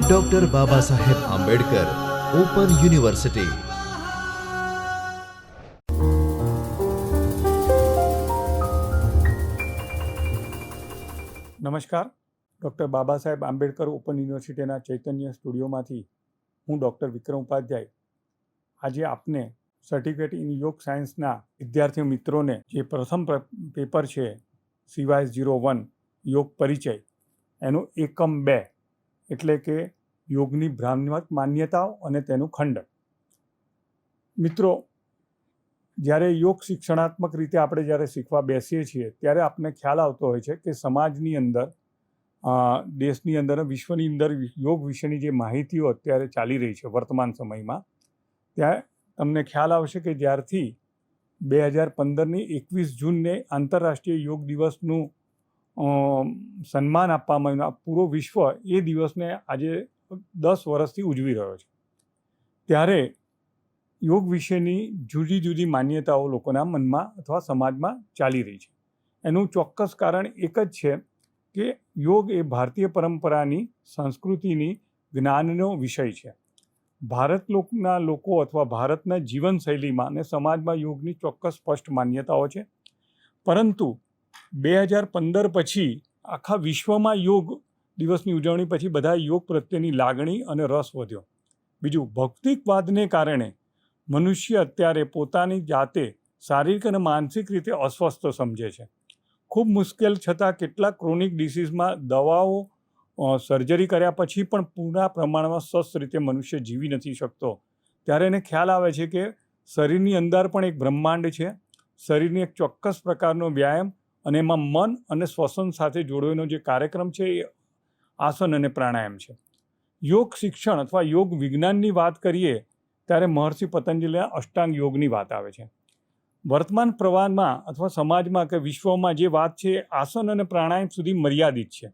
Doctor Baba Saheb Ambedkar open university નમસ્કાર. Doctor Baba Saheb Ambedkar open યુનિવર્સિટીના ચૈતન્ય સ્ટુડિયોમાંથી હું ડૉક્ટર વિક્રમ ઉપાધ્યાય આજે આપને સર્ટિફિકેટ ઇન યોગ સાયન્સના વિદ્યાર્થી મિત્રોને જે પ્રથમ પેપર છે સીવાય ઝીરો વન યોગ પરિચય એનું એકમ બે એટલે કે યોગની ભ્રામક માન્યતાઓ અને તેનું ખંડન. મિત્રો, જ્યારે યોગ શિક્ષણાત્મક રીતે આપણે જ્યારે શીખવા બેસીએ છીએ, ત્યારે આપણને ખ્યાલ આવતો હોય છે કે સમાજની અંદર દેશની અંદર વિશ્વની અંદર યોગ વિશેની જે માહિતીઓ અત્યારે ચાલી રહી છે વર્તમાન સમયમાં, ત્યાં તમને ખ્યાલ આવશે કે જ્યારથી બે હજાર પંદરની એકવીસ જૂનને આંતરરાષ્ટ્રીય યોગ દિવસનું સન્માન આપવામાં આવ્યું. પૂરો વિશ્વ એ દિવસને આજે દસ વર્ષથી ઉજવી રહ્યો છે. ત્યારે યોગ વિશેની જુદી જુદી માન્યતાઓ લોકોના મનમાં અથવા સમાજમાં ચાલી રહી છે. એનું ચોક્કસ કારણ એક જ છે કે યોગ એ ભારતીય પરંપરાની સંસ્કૃતિની જ્ઞાનનો વિષય છે. ભારત લોકના લોકો અથવા ભારતના જીવનશૈલીમાં અને સમાજમાં યોગની ચોક્કસ સ્પષ્ટ માન્યતાઓ છે. પરંતુ બે હજાર પંદર પછી આખા વિશ્વમાં યોગ દિવસની ઉજવણી પછી બધા યોગ પ્રત્યેની લાગણી અને રસ વધ્યો. બીજું ભૌતિકવાદને કારણે મનુષ્ય અત્યારે પોતાની જાતે શારીરિક અને માનસિક રીતે અસ્વસ્થ સમજે છે. ખૂબ મુશ્કેલ છતાં કેટલાક ક્રોનિક ડિસીઝમાં દવાઓ સર્જરી કર્યા પછી પણ પૂરા પ્રમાણમાં સ્વસ્થ રીતે મનુષ્ય જીવી નથી શકતો. ત્યારે એને ખ્યાલ આવે છે કે શરીરની અંદર પણ એક બ્રહ્માંડ છે. શરીરની એક ચોક્કસ પ્રકારનો વ્યાયામ અને એમાં મન અને શ્વસન સાથે જોડવાનો જે કાર્યક્રમ છે એ આસન અને પ્રાણાયામ છે. યોગ શિક્ષણ અથવા યોગ વિજ્ઞાનની વાત કરીએ ત્યારે મહર્ષિ પતંજલિના અષ્ટાંગ યોગની વાત આવે છે. વર્તમાન પ્રવાહમાં અથવા સમાજમાં કે વિશ્વમાં જે વાત છે આસન અને પ્રાણાયામ સુધી મર્યાદિત છે.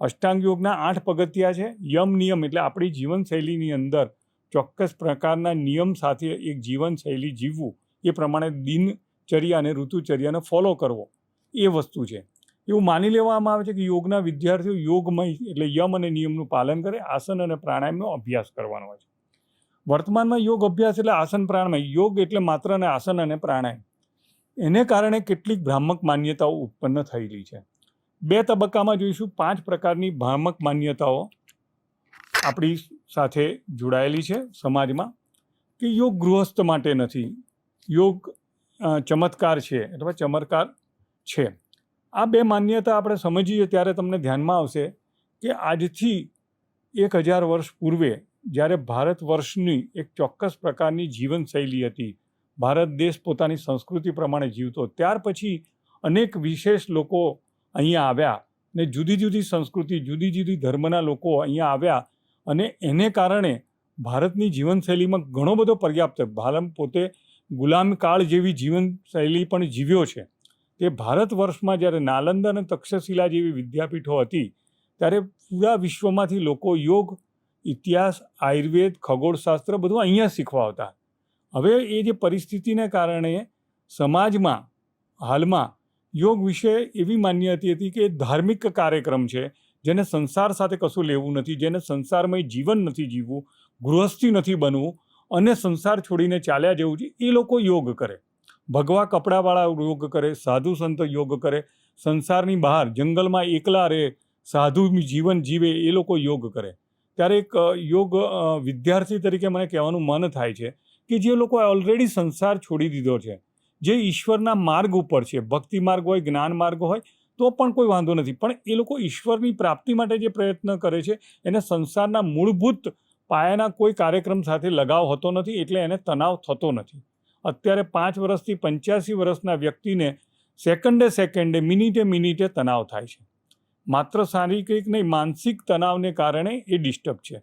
અષ્ટાંગ યોગના આઠ પગથિયા છે. યમ નિયમ એટલે આપણી જીવનશૈલીની અંદર ચોક્કસ પ્રકારના નિયમ સાથે એક જીવનશૈલી જીવવું એ પ્રમાણે દિનચર્યા અને ઋતુચર્યાને ફોલો કરવો. એ વસ્તુ છે. એવું માની લેવામાં આવે છે કે યોગના વિદ્યાર્થીઓ યોગમય એટલે યમ અને નિયમનું પાલન કરે, આસન અને પ્રાણાયામનો અભ્યાસ કરવાનો હોય છે. વર્તમાનમાં યોગ અભ્યાસ એટલે આસન પ્રાણાયામ. યોગ એટલે માત્ર અને આસન અને પ્રાણાયામ. એને કારણે કેટલીક ભ્રામક માન્યતાઓ ઉત્પન્ન થયેલી છે. બે તબક્કામાં જોઈશું. પાંચ પ્રકારની ભ્રામક માન્યતાઓ આપણી સાથે જોડાયેલી છે સમાજમાં કે યોગ ગૃહસ્થ માટે નથી. યોગ ચમત્કાર છે, અથવા ચમત્કાર છે. આ બે માન્યતા આપણે સમજીએ ત્યારે તમને ધ્યાનમાં આવશે કે આજથી એક હજાર વર્ષ પૂર્વે જ્યારે ભારત વર્ષની એક ચોક્કસ પ્રકારની જીવનશૈલી હતી, ભારત દેશ પોતાની સંસ્કૃતિ પ્રમાણે જીવતો, ત્યાર પછી અનેક વિશેષ લોકો અહીંયા આવ્યા ને જુદી જુદી સંસ્કૃતિ, જુદી જુદી ધર્મના લોકો અહીંયા આવ્યા અને એને કારણે ભારતની જીવનશૈલીમાં ઘણો બધો પર્યાપ્ત ભારત પોતે ગુલામકાળ જેવી જીવનશૈલી પણ જીવ્યો છે. તે ભારત વર્ષમાં જ્યારે નાલંદા અને તક્ષશિલા જેવી વિદ્યાપીઠો હતી, ત્યારે પૂરા વિશ્વમાંથી લોકો યોગ, ઇતિહાસ, આયુર્વેદ, ખગોળશાસ્ત્ર બધું અહીંયા શીખવા આવતા હવે એ જે પરિસ્થિતિને કારણે સમાજમાં, હાલમાં યોગ વિશે એવી માન્યતા હતી કે ધાર્મિક કાર્યક્રમ છે, જેને સંસાર સાથે કશું લેવું નથી, જેને સંસારમય જીવન નથી જીવવું, ગૃહસ્થી નથી બનવું અને સંસાર છોડીને ચાલ્યા જવું છે, એ લોકો યોગ કરે. ભગવા કપડાવાળા યોગ કરે, સાધુ સંત યોગ કરે, સંસારની બહાર, જંગલમાં એકલા રહે સાધુ જીવન જીવે એ લોકો યોગ કરે. ત્યારે એક યોગ વિદ્યાર્થી તરીકે મને કહેવાનું મન થાય છે કે જે લોકો ઓલરેડી સંસાર છોડી દીધો છે, જે ઈશ્વરના માર્ગ ઉપર છે, ભક્તિ માર્ગ હોય, જ્ઞાન માર્ગ હોય, તો પણ કોઈ વાંધો નથી. પણ એ લોકો ઈશ્વરની પ્રાપ્તિ માટે જે પ્રયત્ન કરે છે, એને સંસારના મૂળભૂત પાયાના કોઈ કાર્યક્રમ સાથે લગાવ હોતો નથી, એટલે એને તણાવ થતો નથી. અત્યારે પાંચ વર્ષથી પંચ્યાસી વર્ષના વ્યક્તિને સેકન્ડે સેકન્ડે, મિનિટે મિનિટે તણાવ થાય છે. માત્ર શારીરિક નહીં, માનસિક તણાવને કારણે એ ડિસ્ટર્બ છે.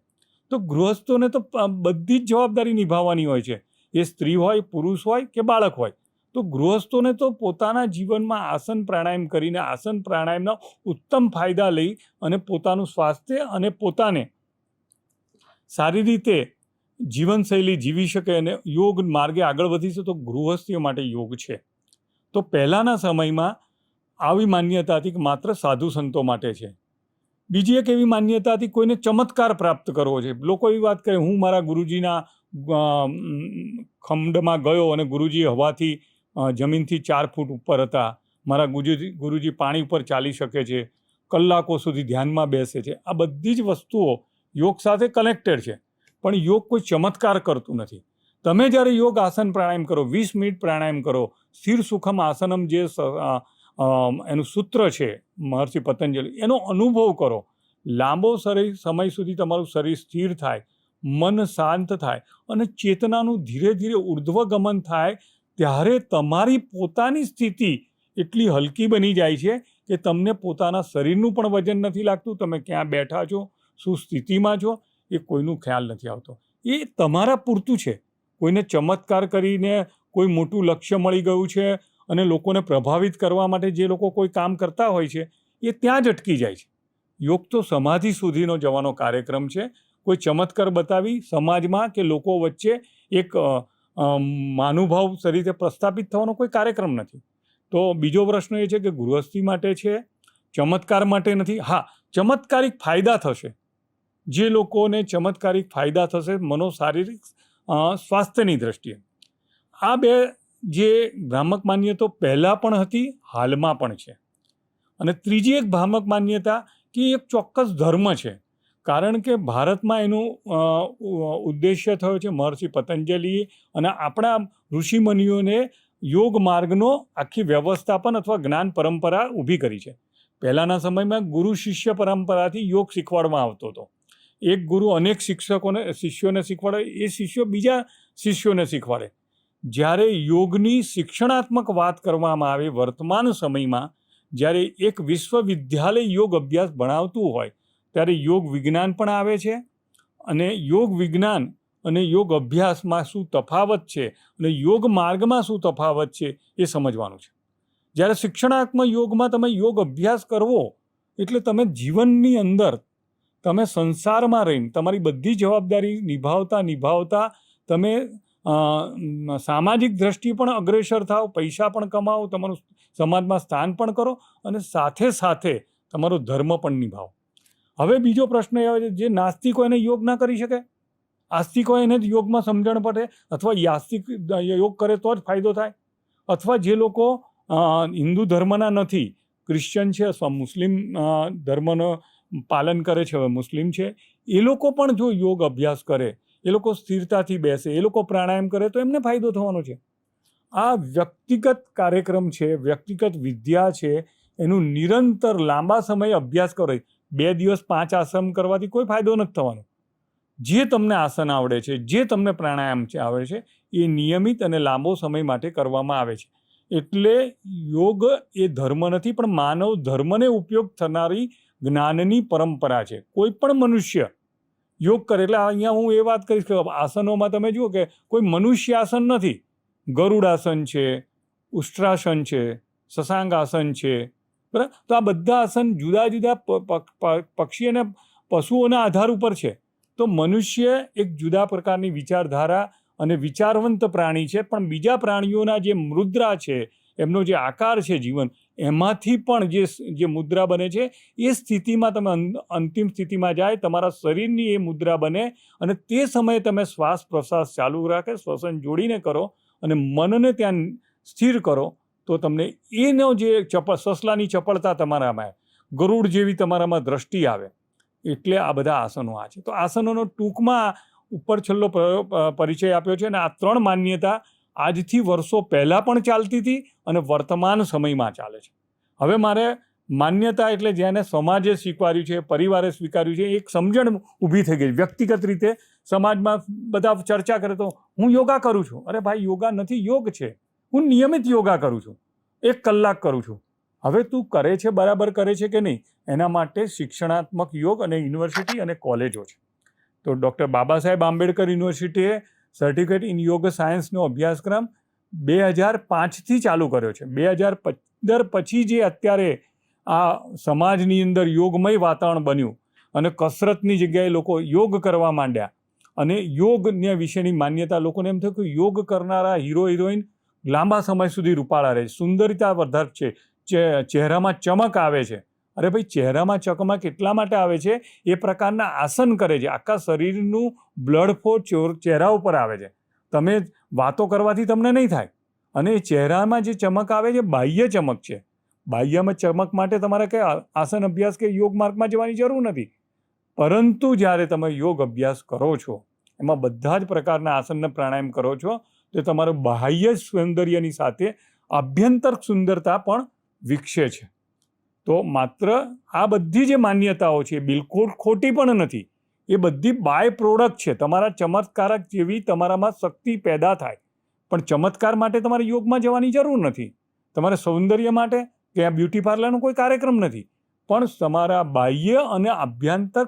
તો ગૃહસ્થોને તો બધી જ જવાબદારી નિભાવવાની હોય છે. એ સ્ત્રી હોય, પુરુષ હોય કે બાળક હોય. તો ગૃહસ્થોને તો પોતાના જીવનમાં આસન પ્રાણાયામ કરીને આસન પ્રાણાયામના ઉત્તમ ફાયદા લઈ અને પોતાનું સ્વાસ્થ્ય અને પોતાને સારી રીતે જીવનશૈલી જીવી શકે અને યોગ માર્ગે આગળ વધી શકે તો ગૃહસ્થીઓ માટે યોગ છે. તો પહેલાંના સમયમાં આવી માન્યતા હતી કે માત્ર સાધુ સંતો માટે છે. બીજી એક એવી માન્યતા હતી કોઈને ચમત્કાર પ્રાપ્ત કરવો છે. લોકો એવી વાત કરે, હું મારા ગુરુજીના ખંડમાં ગયો અને ગુરુજી હવાથી જમીનથી ચાર ફૂટ ઉપર હતા. મારા ગુરુજી ગુરુજી પાણી ઉપર ચાલી શકે છે. કલાકો સુધી ધ્યાનમાં બેસે છે. આ બધી જ વસ્તુઓ યોગ સાથે કનેક્ટેડ છે. પણ યોગ કોઈ ચમત્કાર કરતું નથી. તમે જ્યારે યોગ આસન પ્રાણાયામ કરો, વીસ મિનિટ પ્રાણાયામ કરો, સ્થિર સુખમ આસનમ જે એનું સૂત્ર છે, મહર્ષિ પતંજલિ, એનો અનુભવ કરો. લાંબો શરીર સમય સુધી તમારું શરીર સ્થિર થાય, મન શાંત થાય અને ચેતનાનું ધીરે ધીરે ઉર્ધ્વગમન થાય, ત્યારે તમારી પોતાની સ્થિતિ એટલી હલકી બની જાય છે કે તમને પોતાના શરીરનું પણ વજન નથી લાગતું. તમે ક્યાં બેઠા છો? શું સ્થિતિમાં છો? એ કોઈનું ખ્યાલ નથી આવતો. એ તમારા પૂરતું છે. કોઈને ચમત્કાર કરીને કોઈ મોટું લક્ષ્ય મળી ગયું છે અને લોકોને પ્રભાવિત કરવા માટે જે લોકો કોઈ કામ કરતા હોય છે, એ ત્યાં જ અટકી જાય છે. યોગ તો સમાધિ સુધીનો જવાનો કાર્યક્રમ છે. કોઈ ચમત્કાર બતાવી સમાજમાં કે લોકો વચ્ચે એક માનુભાવ તરીકે પ્રસ્થાપિત થવાનો કોઈ કાર્યક્રમ નથી. તો બીજો પ્રશ્ન એ છે કે ગૃહસ્થી માટે છે, ચમત્કાર માટે નથી. હા, ચમત્કારિક ફાયદા થશે. જે લોકોને ચમત્કારિક ફાયદા થશે મનોશારીરિક સ્વાસ્થ્યની દ્રષ્ટિએ. આ બે જે ભ્રામક માન્યતા પહેલાં પણ હતી, હાલમાં પણ છે. અને ત્રીજી એક ભ્રામક માન્યતા કે એક ચોક્કસ ધર્મ છે. કારણ કે ભારતમાં એનું ઉદ્દેશ્ય થયો છે મહર્ષિ પતંજલિ અને આપણા ઋષિમુનિઓને યોગ માર્ગનો આખી વ્યવસ્થાપન અથવા જ્ઞાન પરંપરા ઊભી કરી છે. પહેલાંના સમયમાં ગુરુ શિષ્ય પરંપરાથી યોગ શીખવાડવામાં આવતો હતો. એક ગુરુ અનેક શિક્ષકોને, શિષ્યોને શીખવાડે, એ શિષ્યો બીજા શિષ્યોને શીખવાડે. જ્યારે યોગની શિક્ષણાત્મક વાત કરવામાં આવે વર્તમાન સમયમાં, જ્યારે એક વિશ્વવિદ્યાલય યોગ અભ્યાસ ભણાવતું હોય, ત્યારે યોગ વિજ્ઞાન પણ આવે છે અને યોગ વિજ્ઞાન અને યોગ અભ્યાસમાં શું તફાવત છે અને યોગ માર્ગમાં શું તફાવત છે એ સમજવાનું છે. જ્યારે શિક્ષણાત્મક યોગમાં તમે યોગ અભ્યાસ કરવો, એટલે તમે જીવનની અંદર તમે સંસારમાં રહીને તમારી બધી જવાબદારી નિભાવતા નિભાવતા તમે સામાજિક દ્રષ્ટિ પણ અગ્રેસર થાઓ, પૈસા પણ કમાવો, તમારું સમાજમાં સ્થાન પણ કરો અને સાથે સાથે તમારો ધર્મ પણ નિભાવો. હવે બીજો પ્રશ્ન એ આવે છે, જે નાસ્તિકો એને યોગ ના કરી શકે? આસ્તિકો એને જ યોગમાં સમજણ પડે અથવા યાસ્તિક યોગ કરે તો જ ફાયદો થાય? અથવા જે લોકો હિન્દુ ધર્મના નથી ક્રિશ્ચન છે, અથવા મુસ્લિમ ધર્મનો પાલન કરે છે, હવે મુસ્લિમ છે. એ લોકો પણ જો યોગ અભ્યાસ કરે, એ લોકો સ્થિરતાથી બેસે, એ લોકો પ્રાણાયામ કરે, તો એમને ફાયદો થવાનો છે. આ વ્યક્તિગત કાર્યક્રમ છે, વ્યક્તિગત વિદ્યા છે, એનું નિરંતર લાંબા સમય અભ્યાસ કરો. બે દિવસ પાંચ આસન કરવાથી કોઈ ફાયદો નથી થવાનો. જે તમને આસન આવડે છે, જે તમને પ્રાણાયામ છે, આવડે છે, એ નિયમિત અને લાંબો સમય માટે કરવામાં આવે છે. એટલે યોગ એ ધર્મ નથી, પણ માનવ ધર્મને ઉપયોગ થનારી જ્ઞાનની પરંપરા છે. કોઈ પણ મનુષ્ય યોગ કરે, એટલે અહીંયા હું એ વાત કરીશ કે આસનોમાં તમે જુઓ કે કોઈ મનુષ્ય આસન નથી. ગરુડાસન છે, ઉષ્ટ્રાસન છે શશાંગાસન છે. બરાબર? તો આ બધા આસન જુદા જુદા પક્ષી અને પશુઓના આધાર ઉપર છે. તો મનુષ્ય એક જુદા પ્રકારની વિચારધારા અને વિચારવંત પ્રાણી છે, પણ બીજા પ્રાણીઓના જે મુદ્રા છે એમનો જે આકાર છે જીવન, એમાંથી પણ જે જે મુદ્રા બને છે, એ સ્થિતિમાં તમે અંતિમ સ્થિતિમાં જાય, તમારા શરીરની એ મુદ્રા બને અને તે સમયે તમે શ્વાસ પ્રશ્વાસ ચાલુ રાખે, શ્વસન જોડીને કરો અને મનને ત્યાં સ્થિર કરો, તો તમને એનો જે ચપળ સસલાની ચપળતા તમારામાં ગરુડ જેવી તમારામાં દ્રષ્ટિ આવે, એટલે આ બધા આસનો આ છે. તો આસનોનો ટૂંકમાં ઉપર છેલ્લો પરિચય આપ્યો છે અને આ ત્રણ માન્યતા આજથી વર્ષો પહેલાં પણ ચાલતી હતી અને વર્તમાન સમયમાં ચાલે છે. હવે મારે માન્યતા એટલે જેને સમાજે સ્વીકાર્યું છે, પરિવારે સ્વીકાર્યું છે, એક સમજણ ઊભી થઈ ગઈ. વ્યક્તિગત રીતે સમાજમાં બધા ચર્ચા કરે તો હું યોગા કરું છું. અરે ભાઈ, યોગા નથી, યોગ છે. હું નિયમિત યોગા કરું છું. એક કલાક કરું છું. હવે તું કરે છે, બરાબર કરે છે કે નહીં? એના માટે શિક્ષણાત્મક યોગ અને યુનિવર્સિટી અને કોલેજો છે. તો ડૉક્ટર બાબા સાહેબ આંબેડકર યુનિવર્સિટીએ સર્ટિફિકેટ ઇન યોગ સાયન્સનો અભ્યાસક્રમ બે હજાર પાંચથી ચાલુ કર્યો છે. બે હજાર પંદર પછી જે અત્યારે આ સમાજની અંદર યોગમય વાતાવરણ બન્યું અને કસરતની જગ્યાએ લોકો યોગ કરવા માંડ્યા અને યોગને વિશેની માન્યતા લોકોને એમ થયું કે યોગ કરનારા હીરો હિરોઈન લાંબા સમય સુધી રૂપાળા રહે સુંદરતા વર્ધક છે. ચહેરામાં ચમક આવે છે. અરે ભાઈ, ચહેરામાં ચકમા કેટલા માટે આવે છે? એ પ્રકારના આસન કરે છે. આખા શરીરનું બ્લડ ફ્લો ચહેરા ઉપર આવે છે. તમે વાતો કરવાથી તમને નહીં થાય. અને એ ચહેરામાં જે ચમક આવે છે, બાહ્ય ચમક છે. બાહ્યમાં ચમક માટે તમારે કંઈ આસન અભ્યાસ કે યોગ માર્ગમાં જવાની જરૂર નથી. પરંતુ જ્યારે તમે યોગ અભ્યાસ કરો છો, એમાં બધા જ પ્રકારના આસનને પ્રાણાયામ કરો છો, તો તમારું બાહ્ય સૌંદર્યની સાથે આભ્યંતર સુંદરતા પણ વિકસે છે. તો માત્ર આ બધી જે માન્યતાઓ છે, બિલકુલ ખોટી પણ નથી. એ બધી બાય પ્રોડક્ટ છે. તમારા ચમત્કારક જેવી તમારામાં શક્તિ પેદા થાય. પણ ચમત્કાર માટે તમારે યોગમાં જવાની જરૂર નથી. તમારે સૌંદર્ય માટે કે આ બ્યુટી પાર્લરનો કોઈ કાર્યક્રમ નથી. પણ તમારા બાહ્ય અને આભ્યંતર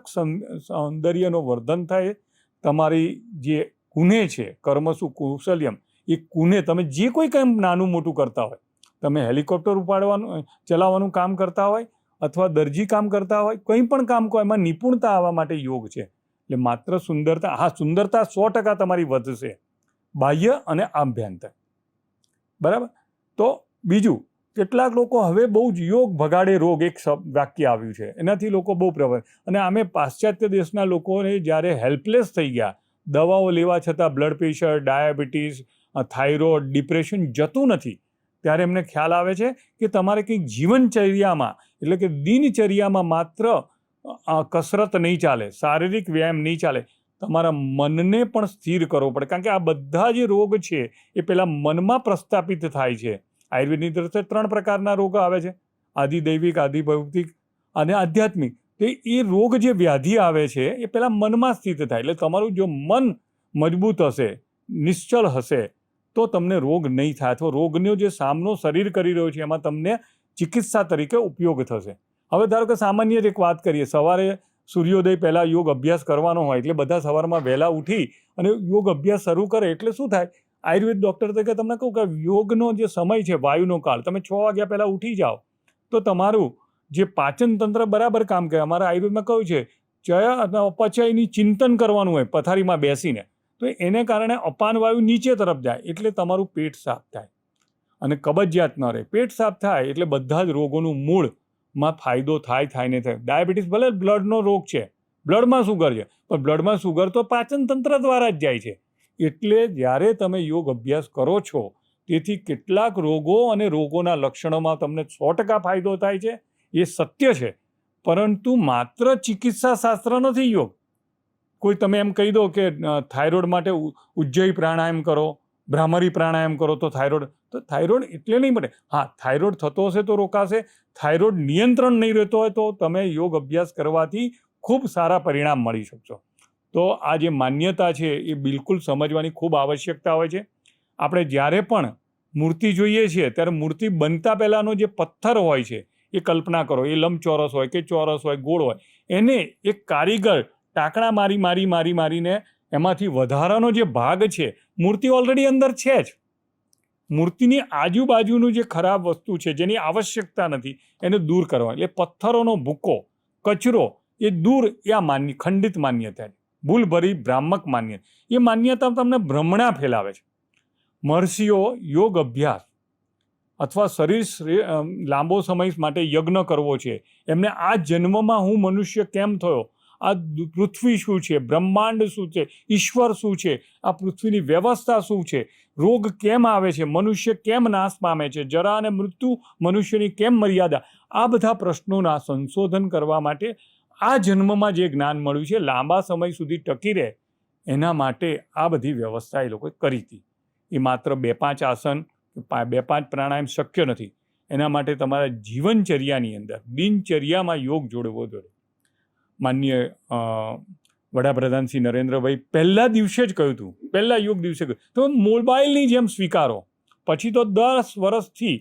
સૌંદર્યનો વર્ધન થાય. તમારી જે કુને છે, કર્મસુ કૌશલ્યમ, એ કુને તમે જે કોઈ કામ નાનું મોટું કરતા હોય તમે હેલિકોપ્ટર ઉપાડવાનું ચલાવવાનું કામ કરતા હોય અથવા દરજી કામ કરતા હોય, કંઈ પણ કામ કહો એમાં નિપુણતા આવવા માટે યોગ છે. એટલે માત્ર સુંદરતા, હા, સુંદરતા સો ટકા તમારી વધશે. બાહ્ય અને આભ્યંતર. બરાબર? તો બીજું, કેટલાક લોકો હવે બહુ જ યોગ ભગાડે રોગ, એક વાક્ય આવ્યું છે. એનાથી લોકો બહુ પ્રભાવિત. અને આમે પાશ્ચાત્ય દેશના લોકોને જ્યારે હેલ્પલેસ થઈ ગયા, દવાઓ લેવા છતાં blood pressure, diabetes thyroid, depression જતું નથી ત્યારે એમને ખ્યાલ આવે છે કે તમારે કંઈક જીવનચર્યામાં, એટલે કે દિનચર્યામાં માત્ર કસરત નહીં ચાલે, શારીરિક વ્યાયામ નહીં ચાલે, તમારા મનને પણ સ્થિર કરવો પડે. કારણ કે આ બધા જે રોગ છે, એ પેલા મનમાં પ્રસ્થાપિત થાય છે. આયુર્વેદની તરફથી ત્રણ પ્રકારના રોગ આવે છે. આદિદૈવિક, આદિભૌતિક અને આધ્યાત્મિક. તો એ રોગ જે વ્યાધિ આવે છે, એ પેલા મનમાં સ્થિત થાય. એટલે તમારું જો મન મજબૂત હશે, નિશ્ચળ હશે તો તમને રોગ નહીં થાય. અથવા રોગનો જે સામનો શરીર કરી રહ્યો છે, એમાં તમને ચિકિત્સા તરીકે ઉપયોગ થશે. હવે ધારો કે સામાન્ય જ એક વાત કરીએ. સવારે સૂર્યોદય પહેલાં યોગ અભ્યાસ કરવાનો હોય, એટલે બધા સવારમાં વહેલા ઉઠી અને યોગ અભ્યાસ શરૂ કરે, એટલે શું થાય? આયુર્વેદ ડૉક્ટર તરીકે તમને કહું કે યોગનો જે સમય છે, વાયુનો કાળ, તમે છ વાગ્યા પહેલાં ઉઠી જાઓ. તો તમારું જે પાચન તંત્ર બરાબર કામ કરે. અમારા આયુર્વેદમાં કહ્યું છે, ચય અને અપચયની ચિંતન કરવાનું હોય, પથારીમાં બેસીને. તો એને કારણે અપાન વાયુ નીચે તરફ જાય, એટલે તમારું પેટ સાફ થાય. અને કબજિયાત ન રહે. પેટ સાફ થાય એટલે બધા જ રોગોનું મૂળમાં ફાયદો થાય થાય ને થાય. ડાયાબિટીસ ભલે બ્લડનો રોગ છે, બ્લડમાં સુગર છે, પણ બ્લડમાં સુગર તો પાચન તંત્ર દ્વારા જ જાય છે. એટલે જ્યારે તમે યોગ અભ્યાસ કરો છો, તેથી કેટલાક રોગો અને રોગોના લક્ષણોમાં તમને સો ટકા ફાયદો થાય છે. એ સત્ય છે. પરંતુ માત્ર ચિકિત્સા શાસ્ત્ર નથી યોગ. કોઈ તમે એમ કહી દો કે થાઇરોઇડ માટે ઉજ્જય પ્રાણાયામ કરો, ભ્રામરી પ્રાણાયામ કરો તો થાઇરોઇડ તો થાઇરોઇડ એટલે નહીં મળે હા, થાઇરોઇડ થતો હશે તો રોકાશે. થાઇરોઇડ નિયંત્રણ નહીં રહેતો હોય તો તમે યોગ અભ્યાસ કરવાથી ખૂબ સારા પરિણામ મળી શકશો. તો આ જે માન્યતા છે એ બિલકુલ સમજવાની ખૂબ આવશ્યકતા હોય છે. આપણે જ્યારે પણ મૂર્તિ જોઈએ છીએ, ત્યારે મૂર્તિ બનતા પહેલાંનો જે પથ્થર હોય છે, એ કલ્પના કરો. એ લંબચોરસ હોય કે ચોરસ હોય, ગોળ હોય, એને એક કારીગર ટાંકણા મારી મારી મારી, મારીને એમાંથી વધારાનો જે ભાગ છે, મૂર્તિ ઓલરેડી અંદર છે જ. મૂર્તિની આજુબાજુનું જે ખરાબ વસ્તુ છે, જેની આવશ્યકતા નથી, એને દૂર કરવા એટલે પથ્થરોનો ભૂકો, કચરો, એ દૂર એ આ માન્ય, ખંડિત માન્યતા ભૂલભરી, ભ્રામક માન્યતા એ માન્યતા તમને ભ્રમણા ફેલાવે છે. મહર્ષિઓ યોગ અભ્યાસ અથવા શરીર લાંબો સમય માટે યજ્ઞ કરવો છે, એમને આ જન્મમાં હું મનુષ્ય કેમ થયો? આ પૃથ્વી શું છે? બ્રહ્માંડ શું છે? ઈશ્વર શું છે? આ પૃથ્વીની વ્યવસ્થા શું છે? રોગ કેમ આવે છે? મનુષ્ય કેમ નાશ પામે છે? જરા અને મૃત્યુ મનુષ્યની કેમ મર્યાદા? આ બધા પ્રશ્નોના સંશોધન કરવા માટે આ જન્મમાં જે જ્ઞાન મળ્યું છે, લાંબા સમય સુધી ટકી રહે. એના માટે આ બધી વ્યવસ્થા એ લોકોએ કરી હતી. એ માત્ર બે પાંચ આસન બે પાંચ પ્રાણાયામ શક્ય નથી. એના માટે તમારા જીવનચર્યાની અંદર, દિનચર્યામાં યોગ જોડવો જોઈએ માન્ય વડાપ્રધાન શ્રી નરેન્દ્રભાઈ પહેલા દિવસે જ કહ્યું હતું, પહેલા યોગ દિવસે કહ્યું. તો મોબાઈલની જેમ સ્વીકારો. પછી તો દસ વર્ષથી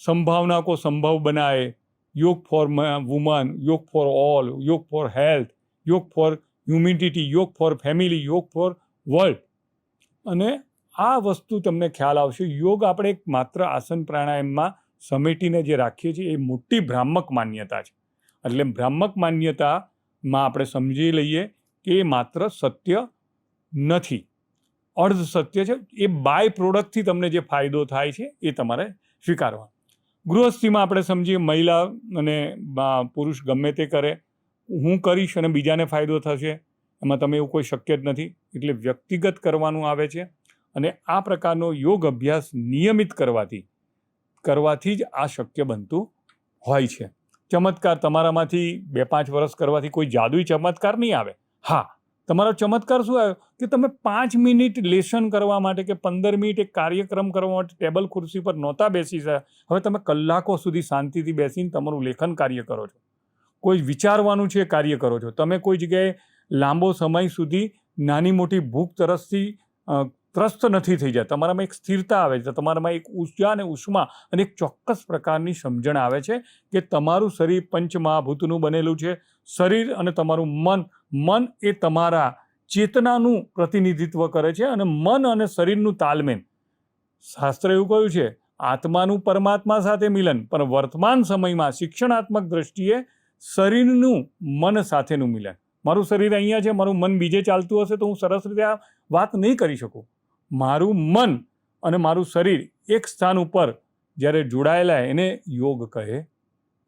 સંભાવના કો સંભવ બનાવે yoga for woman, yoga for all, yoga for health, yoga for humanity yoga for family, yoga for world. અને આ વસ્તુ તમને ખ્યાલ આવશે, યોગ આપણે એક માત્ર આસન પ્રાણાયામમાં સમેટીને જે રાખીએ છીએ, એ મોટી ભ્રામક માન્યતા છે. એટલે ભ્રામક માન્યતામાં આપણે સમજી લઈએ કે એ માત્ર સત્ય નથી. અર્ધ સત્ય છે, એ બાય પ્રોડક્ટથી તમને જે ફાયદો થાય છે, એ તમારે સ્વીકારવા ગૃહસ્થીમાં આપણે સમજીએ મહિલા અને પુરુષ ગમે તે કરે, હું કરીશ અને બીજાને ફાયદો થશે, એમાં તમે એવું કોઈ શક્ય જ નથી. એટલે વ્યક્તિગત કરવાનું આવે છે અને આ પ્રકારનો યોગ અભ્યાસ નિયમિત કરવાથી કરવાથી જ આ શક્ય બનતું હોય છે. ચમત્કાર તમારામાંથી બે પાંચ વર્ષ કરવાથી કોઈ જાદુઈ ચમત્કાર નહીં આવે. હા, તમારો ચમત્કાર શું આવ્યો? કે તમે પાંચ મિનિટ લેસન કરવા માટે કે પંદર મિનિટ એક કાર્યક્રમ કરવા માટે ટેબલ ખુરશી પર નહોતા બેસી શક્યા. હવે તમે કલાકો સુધી શાંતિથી બેસીને તમારું લેખન કાર્ય કરો છો. કોઈ વિચારવાનું છે કાર્ય કરો છો. તમે કોઈ જગ્યાએ લાંબો સમય સુધી નાની મોટી ભૂખ તરસથી ત્રસ્ત નથી થઈ જાય. તમારામાં એક સ્થિરતા આવે છે. તમારામાં એક ઊર્જા અને ઉષ્મા અને એક ચોક્કસ પ્રકારની સમજણ આવે છે કે તમારું શરીર પંચમહાભૂતનું બનેલું છે. શરીર અને તમારું મન. મન એ તમારા ચેતનાનું પ્રતિનિધિત્વ કરે છે અને મન અને શરીરનું તાલમેલ. શાસ્ત્ર એવું કહ્યું છે, આત્માનું પરમાત્મા સાથે મિલન. પણ વર્તમાન સમયમાં શિક્ષણાત્મક દ્રષ્ટિએ શરીરનું મન સાથેનું મિલન. મારું શરીર અહીંયા છે, મારું મન બીજે ચાલતું હશે તો હું સરસ રીતે આ વાત નહીં કરી શકું. મારું મન અને મારું શરીર એક સ્થાન ઉપર જ્યારે જોડાયેલા એને યોગ કહે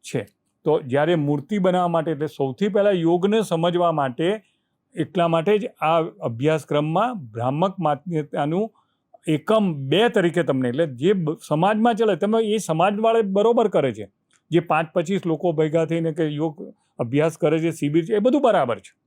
છે. તો જ્યારે મૂર્તિ બનાવવા માટે, એટલે સૌથી પહેલાં યોગને સમજવા માટે, એટલા માટે જ આ અભ્યાસક્રમમાં ભ્રામક માન્યતાનું એકમ બે તરીકે તમને, એટલે જે સમાજમાં ચાલે, તમે એ સમાજવાળે બરોબર કરે છે. જે પાંચ પચીસ લોકો ભેગા થઈને કે યોગ અભ્યાસ કરે છે, શિબિર છે, એ બધું બરાબર છે.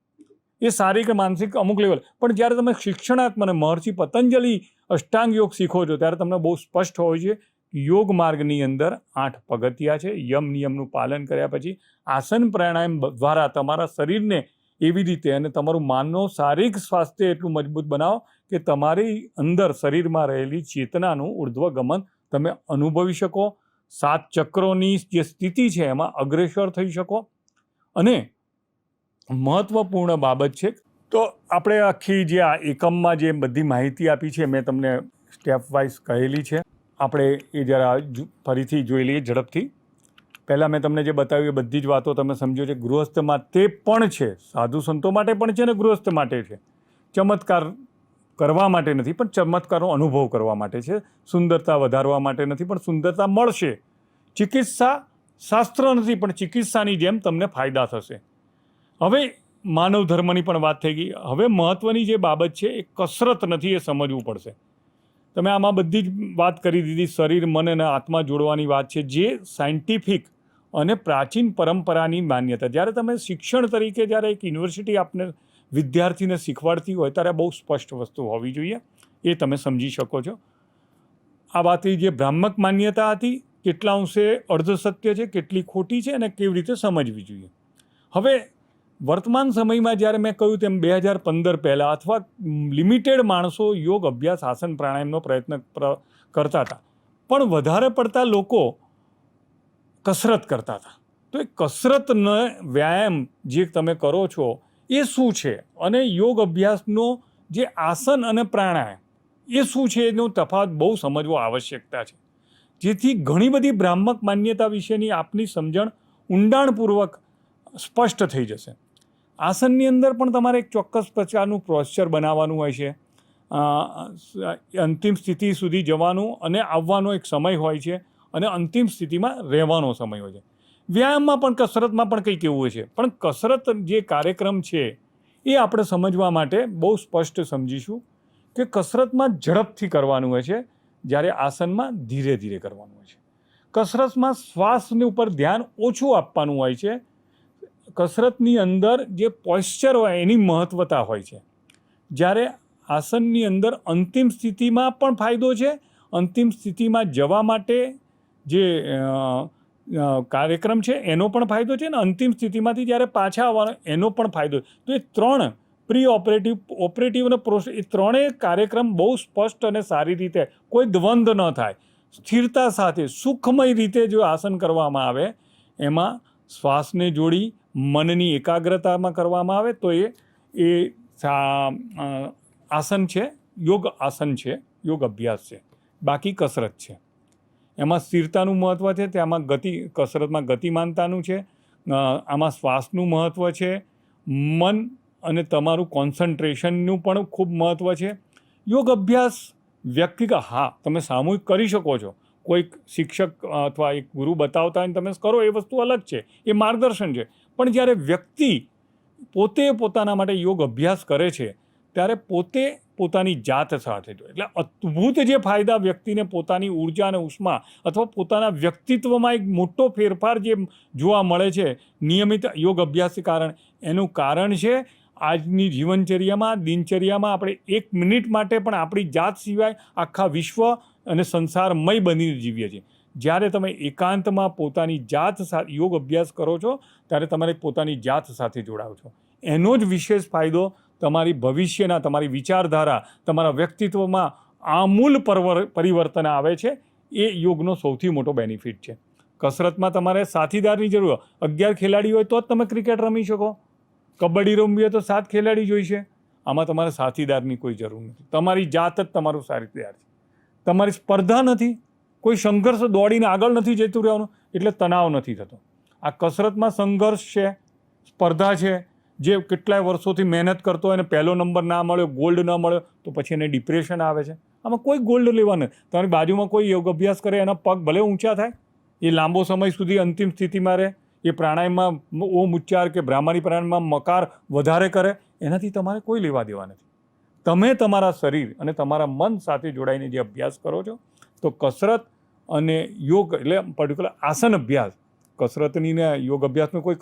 એ શારીરિક માનસિક અમુક લેવલ પણ જ્યારે તમે શિક્ષણાત્મક અને મહર્ષિ પતંજલિ અષ્ટાંગ યોગ શીખો છો, ત્યારે તમને બહુ સ્પષ્ટ હોય છે, યોગ માર્ગની અંદર આઠ પગથિયા છે. યમ નિયમનું પાલન કર્યા પછી આસન પ્રાણાયામ દ્વારા તમારા શરીરને એવી રીતે અને તમારું માનવ શારીરિક સ્વાસ્થ્ય એટલું મજબૂત બનાવો કે તમારી અંદર શરીરમાં રહેલી ચેતનાનું ઉર્ધ્વગમન તમે અનુભવી શકો. સાત ચક્રોની જે સ્થિતિ છે, એમાં અગ્રેસર થઈ શકો. અને મહત્વપૂર્ણ બાબત છે. તો આપણે આખી જે આ એકમમાં જે બધી માહિતી આપી છે, મેં તમને સ્ટેપ વાઇઝ કહેલી છે. આપણે એ જરા ફરીથી જોઈ લઈએ ઝડપથી. પહેલાં મેં તમને જે બતાવ્યું એ બધી જ વાતો તમે સમજો છે. ગૃહસ્થ માટે પણ છે, સાધુ સંતો માટે પણ છે ને ગૃહસ્થ માટે છે. ચમત્કાર કરવા માટે નથી, પણ ચમત્કારનો અનુભવ કરવા માટે છે. સુંદરતા વધારવા માટે નથી, પણ સુંદરતા મળશે. ચિકિત્સા શાસ્ત્ર નથી, પણ ચિકિત્સાની જેમ તમને ફાયદા થશે. હવે માનવ ધર્મની પણ વાત થઈ ગઈ. હવે મહત્ત્વની જે બાબત છે, એ કસરત નથી એ સમજવું પડશે. તમે આમાં બધી જ વાત કરી દીધી, શરીર, મન અને આત્મા જોડવાની વાત છે, જે સાયન્ટિફિક અને પ્રાચીન પરંપરાની માન્યતા. જ્યારે તમે શિક્ષણ તરીકે જ્યારે એક યુનિવર્સિટી આપને વિદ્યાર્થીને શીખવાડતી હોય, ત્યારે બહુ સ્પષ્ટ વસ્તુ હોવી જોઈએ. એ તમે સમજી શકો છો. આ વાત જે ભ્રામક માન્યતા હતી, કેટલા અંશે અર્ધ સત્ય છે, કેટલી ખોટી છે અને કેવી રીતે સમજવી જોઈએ? હવે વર્તમાન સમયમાં જ્યારે મેં કહ્યું તેમ બે હજાર પંદર પહેલાં અથવા લિમિટેડ માણસો યોગ, અભ્યાસ, આસન, પ્રાણાયામનો પ્રયત્ન પ્ર- કરતા હતા. પણ વધારે પડતા લોકો કસરત કરતા હતા. તો એ કસરતનો વ્યાયામ જે તમે કરો છો એ શું છે? અને યોગ, અભ્યાસનો જે આસન અને પ્રાણાયામ એ શું છે? એનો તફાવત બહુ સમજવો આવશ્યકતા છે. જેથી ઘણી બધી ભ્રામક માન્યતા વિશેની આપની સમજણ ઊંડાણપૂર્વક સ્પષ્ટ થઈ જશે. આસનની અંદર પણ તમારે એક ચોક્કસ પ્રકારનું પોસ્ચર બનાવવાનું હોય છે. અંતિમ સ્થિતિ સુધી જવાનું અને આવવાનો એક સમય હોય છે અને અંતિમ સ્થિતિમાં રહેવાનો સમય હોય છે. વ્યાયામમાં પણ, કસરતમાં પણ કંઈક એવું હોય છે. પણ કસરત જે કાર્યક્રમ છે એ આપણે સમજવા માટે બહુ સ્પષ્ટ સમજીશું કે કસરતમાં ઝડપથી કરવાનું હોય છે, જ્યારે આસનમાં ધીરે ધીરે કરવાનું હોય છે. કસરતમાં શ્વાસની ઉપર ધ્યાન ઓછું આપવાનું હોય છે કસરતની અંદર જે પોસ્ચર હોય એની મહત્વતા હોય છે. જ્યારે આસનની અંદર અંતિમ સ્થિતિમાં પણ ફાયદો છે, અંતિમ સ્થિતિમાં જવા માટે જે કાર્યક્રમ છે એનો પણ ફાયદો છે ને અંતિમ સ્થિતિમાંથી જ્યારે પાછા આવવાનો એનો પણ ફાયદો તો એ ત્રણ પ્રી ઓપરેટિવ ઓપરેટિવ અને પ્રોસ, એ ત્રણેય કાર્યક્રમ બહુ સ્પષ્ટ અને સારી રીતે કોઈ દ્વંદ્વ ન થાય. સ્થિરતા સાથે, સુખમય રીતે જો આસન કરવામાં આવે, એમાં શ્વાસને જોડી મનની એકાગ્રતામાં કરવામાં આવે તો એ એ આસન છે, યોગ આસન છે, યોગ અભ્યાસ છે. બાકી કસરત છે. એમાં સ્થિરતાનું મહત્ત્વ છે તેમાં ગતિ, કસરતમાં ગતિમાનતાનું છે આમાં શ્વાસનું મહત્ત્વ છે, મન અને તમારું કોન્સન્ટ્રેશનનું પણ ખૂબ મહત્ત્વ છે. યોગ અભ્યાસ વ્યક્તિગત હા, તમે સામૂહિક કરી શકો છો. કોઈક શિક્ષક અથવા એક ગુરુ બતાવતા હોય તમે કરો, એ વસ્તુ અલગ છે, એ માર્ગદર્શન છે. પણ જ્યારે વ્યક્તિ પોતે પોતાના માટે યોગ અભ્યાસ કરે છે, ત્યારે પોતે પોતાની જાત સાથે જો એટલે અદ્ભુત જે ફાયદા વ્યક્તિને પોતાની ઊર્જા અને ઉષ્મા અથવા પોતાના વ્યક્તિત્વમાં એક મોટો ફેરફાર જે જોવા મળે છે, નિયમિત યોગ અભ્યાસથી કારણ, એનું કારણ છે, આજની જીવનચર્યામાં, દિનચર્યામાં આપણે એક મિનિટ માટે પણ આપણી જાત સિવાય આખા વિશ્વ અને સંસારમય બનીને જીવીએ છીએ. જ્યારે તમે એકાંતમાં પોતાની જાત સાથે યોગ અભ્યાસ કરો છો, ત્યારે તમારે પોતાની જાત સાથે જોડાવ છો. એનો જ વિશેષ ફાયદો તમારી ભવિષ્યના, તમારી વિચારધારા, તમારા વ્યક્તિત્વમાં આમૂલ પરવર, પરિવર્તન આવે છે. એ યોગનો સૌથી મોટો બેનિફિટ છે. કસરતમાં તમારે સાથીદારની જરૂર. અગિયાર ખેલાડી હોય તો જ તમે ક્રિકેટ રમી શકો. કબડ્ડી રમવી હોય તો સાત ખેલાડી જોઈશે. આમાં તમારે સાથીદારની કોઈ જરૂર નથી. તમારી જાત જ તમારું સારી તૈયાર છે. તમારી સ્પર્ધા નથી, કોઈ સંઘર્ષ દોડીને આગળ નથી જતું રહેવાનું, એટલે તણાવ નથી થતો. આ કસરતમાં સંઘર્ષ છે, સ્પર્ધા છે, જે કેટલાય વર્ષોથી મહેનત કરતો હોય અને પહેલો નંબર ના મળ્યો, ગોલ્ડ ન મળ્યો, તો પછી એને ડિપ્રેશન આવે છે. આમાં કોઈ ગોલ્ડ લેવા નથી. તમારી બાજુમાં કોઈ યોગ અભ્યાસ કરે, એના પગ ભલે ઊંચા થાય, એ લાંબો સમય સુધી અંતિમ સ્થિતિમાં રહે, એ પ્રાણાયામમાં ઓમ ઉચ્ચાર કે બ્રાહ્મણી પ્રાણાયામમાં મકાર વધારે કરે, એનાથી તમારે કોઈ લેવા દેવા નથી. તમે તમારા શરીર અને તમારા મન સાથે જોડાઈને જે અભ્યાસ કરો છો, તો કસરત અને યોગ એટલે પર્ટિક્યુલર આસન અભ્યાસ. કસરતની ને યોગ અભ્યાસનું કોઈ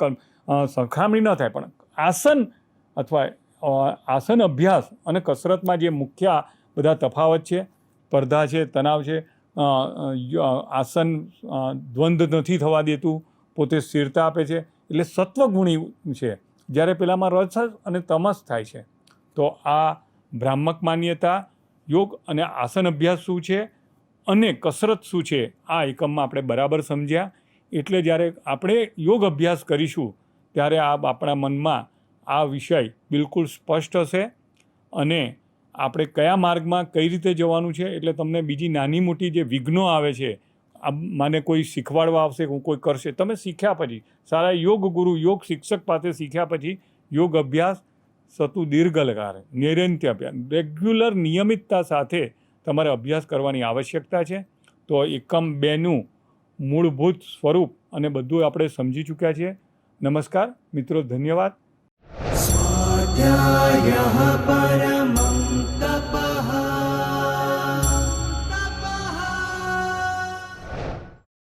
સરખામણી ન થાય, પણ આસન અથવા આસન અભ્યાસ અને કસરતમાં જે મુખ્ય બધા તફાવત છે, સ્પર્ધા છે, તણાવ છે આસન દ્વંદ્વ નથી થવા દેતું, પોતે સ્થિરતા આપે છે, એટલે સત્વગુણી છે. જ્યારે પેલામાં રસ અને તમસ થાય છે, તો આ બ્રાહ્મક માન્યતા, યોગ અને આસન અભ્યાસ શું છે અને કસરત શું છે? આ એકમમાં આપણે બરાબર સમજ્યા. એટલે જ્યારે આપણે યોગ અભ્યાસ કરીશું, ત્યારે આ આપણા મનમાં આ વિષય બિલકુલ સ્પષ્ટ હશે અને આપણે કયા માર્ગમાં કઈ રીતે જવાનું છે? એટલે તમને બીજી નાની મોટી જે વિઘ્નો આવે છે, આ મને કોઈ શીખવાડવા આવશે હું કોઈ કરશે? તમે શીખ્યા પછી, સારા યોગ ગુરુ, યોગ શિક્ષક પાસે શીખ્યા પછી યોગ અભ્યાસ સતું દીર્ઘલકારે નૈરંત્ય અભ્યાસ રેગ્યુલર નિયમિતતા સાથે તમારે અભ્યાસ કરવાની આવશ્યકતા છે. તો એકમ બેનું મૂળભૂત સ્વરૂપ અને બધું આપણે સમજી ચૂક્યા છીએ. નમસ્કાર, મિત્રો, ધન્યવાદ. પર